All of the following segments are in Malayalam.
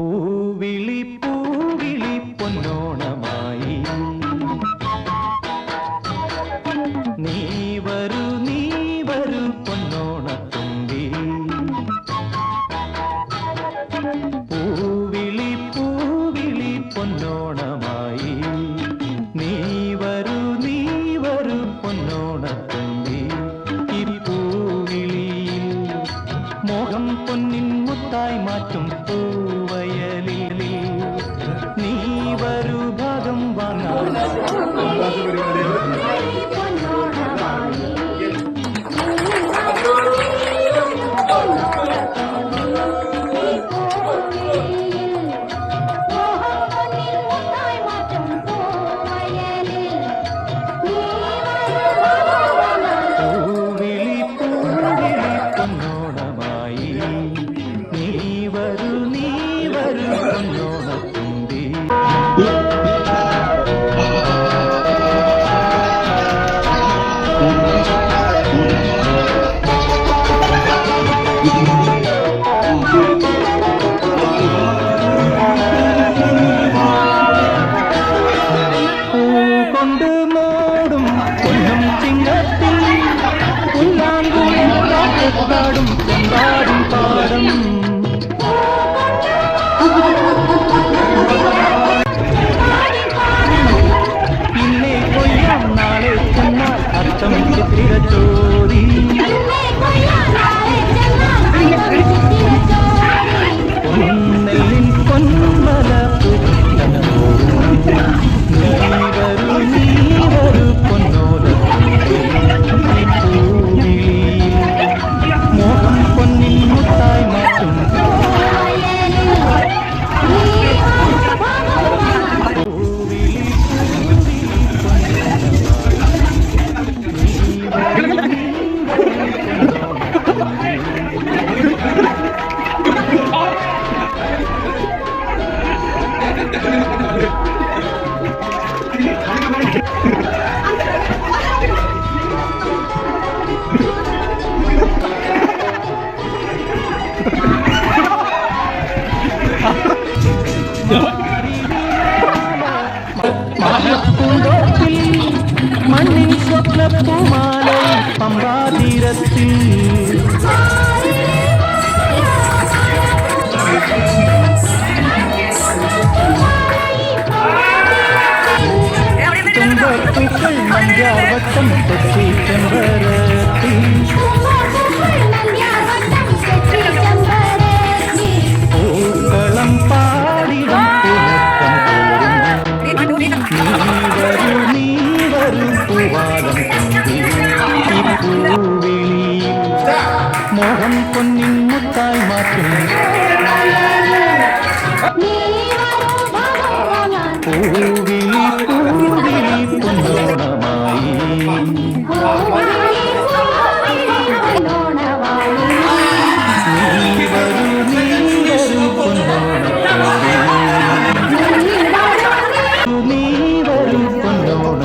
Ooh. பூந்தோப்பில் மண்ணின் சொப்ன பூமாலை பம்பாதீரத்தில். துன்பத்துக்கள் மஞ்சாவட்டம் നീവരു നീവരു പൂവാലം കൊണ്ടി പൂവിളി മോഹം പൊന്നിൻ മുത്തായി മാറ്റും പൂവിളി പൂവിളി പൊന്നോണമായി നീവരു നീവരു പൊന്നോണമായി கொண்டோட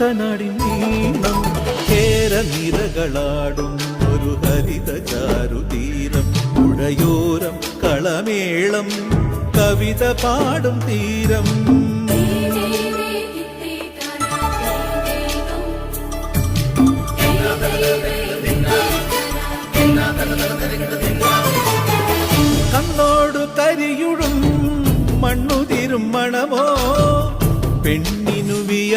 കുട്ടനാടിൻ ഈണം കേരനിരകളാടും ഒരു ഹരിത ചാരുതീരം പുഴയോരം കളമേളം കവിത പാടും തീരം. കണ്ണോടു കരിയുടും മണ്ണുതിരും മണമോ? പെണ്ണു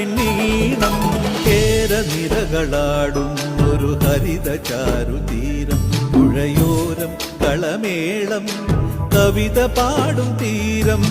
കുട്ടനാടിൻ നീണം കേര നിരകളാടും ഒരു ഹരിത ചാരുതീരം പുഴയോരം കളമേളം കവിത പാടും തീരം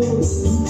Deus.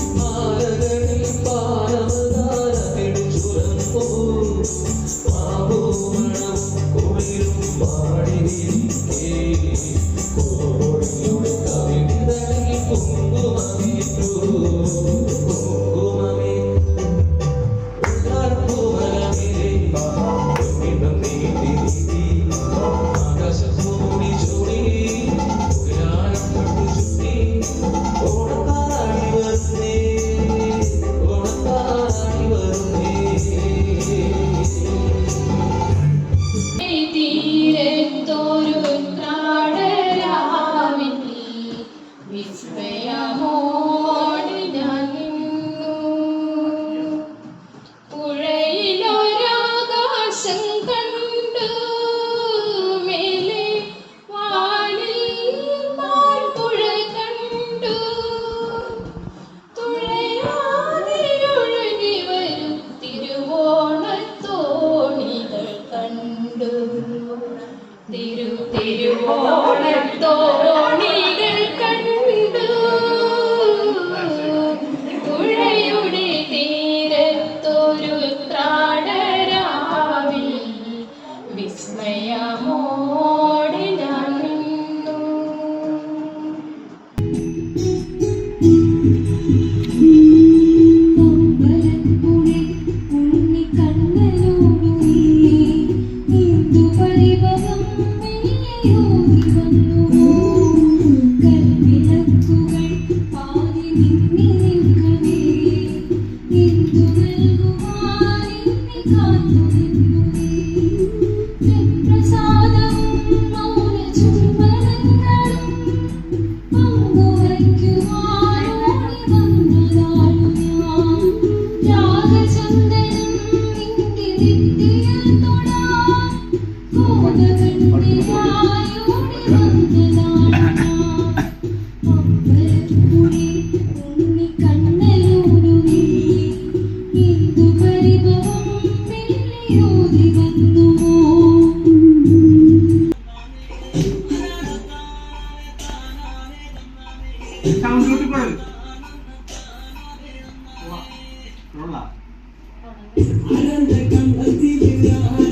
i don't think i'm a teacher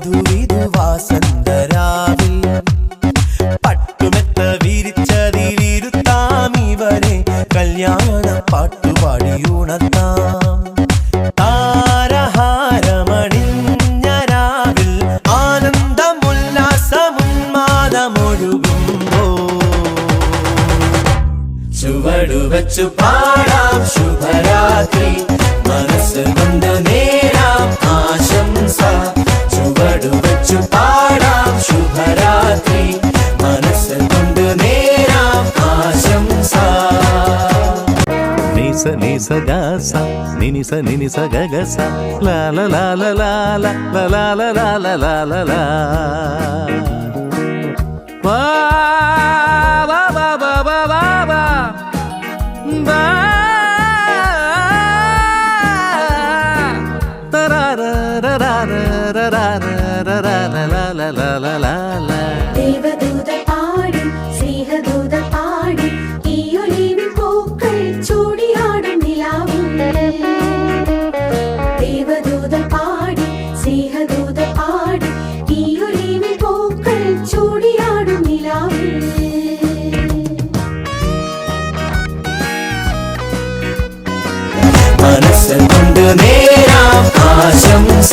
Madhuri నినిస గస నినిస నినిస గగస లాల లాల లాల లాల లాల లాల లా లా లా లా లా లా దేవదూ ప్రశంస